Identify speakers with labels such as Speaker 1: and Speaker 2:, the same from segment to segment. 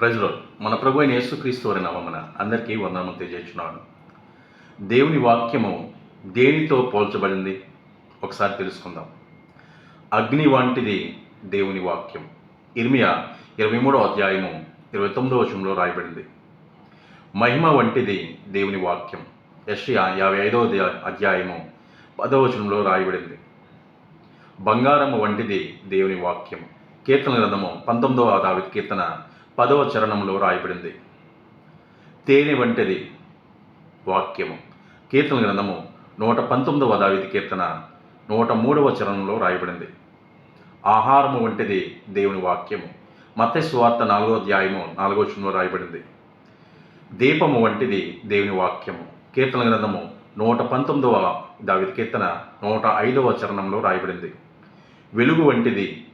Speaker 1: ప్రజలు మన ప్రభు అయిన యేసుక్రీస్తు వారి నామమున అందరికీ వందనము తెలియజేస్తున్నాను. దేవుని వాక్యము దేనితో పోల్చబడింది? ఒకసారి తెలుసుకుందాం. అగ్ని వంటిది దేవుని వాక్యం. ఇర్మియా ఇరవై మూడో అధ్యాయము ఇరవై తొమ్మిదో వచనంలో రాయబడింది. మహిమ వంటిది దేవుని వాక్యం. యషయా యాభై ఐదో అధ్యాయము పదో వచనంలో రాయబడింది. బంగారము వంటిది దేవుని వాక్యం. కీర్తన గ్రంథము పంతొమ్మిదవ దావిది కీర్తన పదవ చరణంలో రాయబడింది. తేనె వంటిది వాక్యము. కీర్తన గ్రంథము నూట పంతొమ్మిదవ దావిది కీర్తన నూట మూడవ చరణంలో రాయబడింది. ఆహారము వంటిది దేవుని వాక్యము. మత నాలుగో అధ్యాయము నాలుగో వచనంలో రాయబడింది. దీపము వంటిది దేవుని వాక్యము. కీర్తన గ్రంథము నూట పంతొమ్మిదవ దావిది కీర్తన నూట ఐదవ చరణంలో రాయబడింది. వెలుగు వంటిది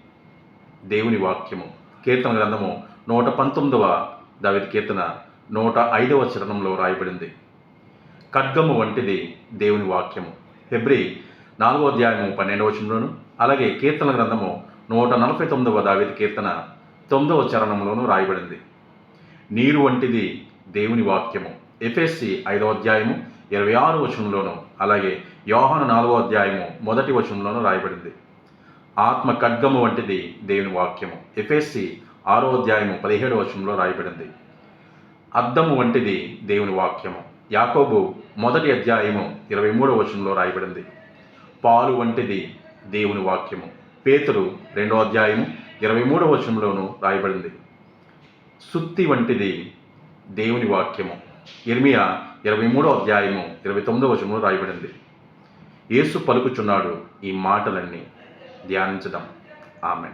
Speaker 1: దేవుని వాక్యము. కీర్తన గ్రంథము నూట పంతొమ్మిదవ దావిది కీర్తన నూట ఐదవ చరణంలో రాయబడింది. ఖడ్గము వంటిది దేవుని వాక్యము. హెబ్రి నాలుగో అధ్యాయము పన్నెండవ వచనంలోను అలాగే కీర్తన గ్రంథము నూట నలభై తొమ్మిదవ దావిది కీర్తన తొమ్మిదవ చరణంలోనూ రాయబడింది. నీరు వంటిది దేవుని వాక్యము. ఎఫ్ఎస్సి ఐదవ అధ్యాయము ఇరవై ఆరు వచనంలోను అలాగే యోహాను నాలుగో అధ్యాయము మొదటి వచనంలోనూ రాయబడింది. ఆత్మ ఖడ్గము వంటిది దేవుని వాక్యము. ఎఫ్ఎస్సి ఆరో అధ్యాయము పదిహేడు వచనంలో రాయబడింది. అద్దము వంటిది దేవుని వాక్యము. యాకోబు మొదటి అధ్యాయము ఇరవై మూడో వచనంలో రాయబడింది. పాలు వంటిది దేవుని వాక్యము. పేతురు రెండో అధ్యాయము ఇరవై మూడో వచనంలోను రాయబడింది. సుత్తి వంటిది దేవుని వాక్యము. ఇర్మియా ఇరవై మూడో అధ్యాయము ఇరవై తొమ్మిదో వచనంలో రాయబడింది. యేసు పలుకుచున్నాడు ఈ మాటలన్నీ. ధ్యానించడం ఆమె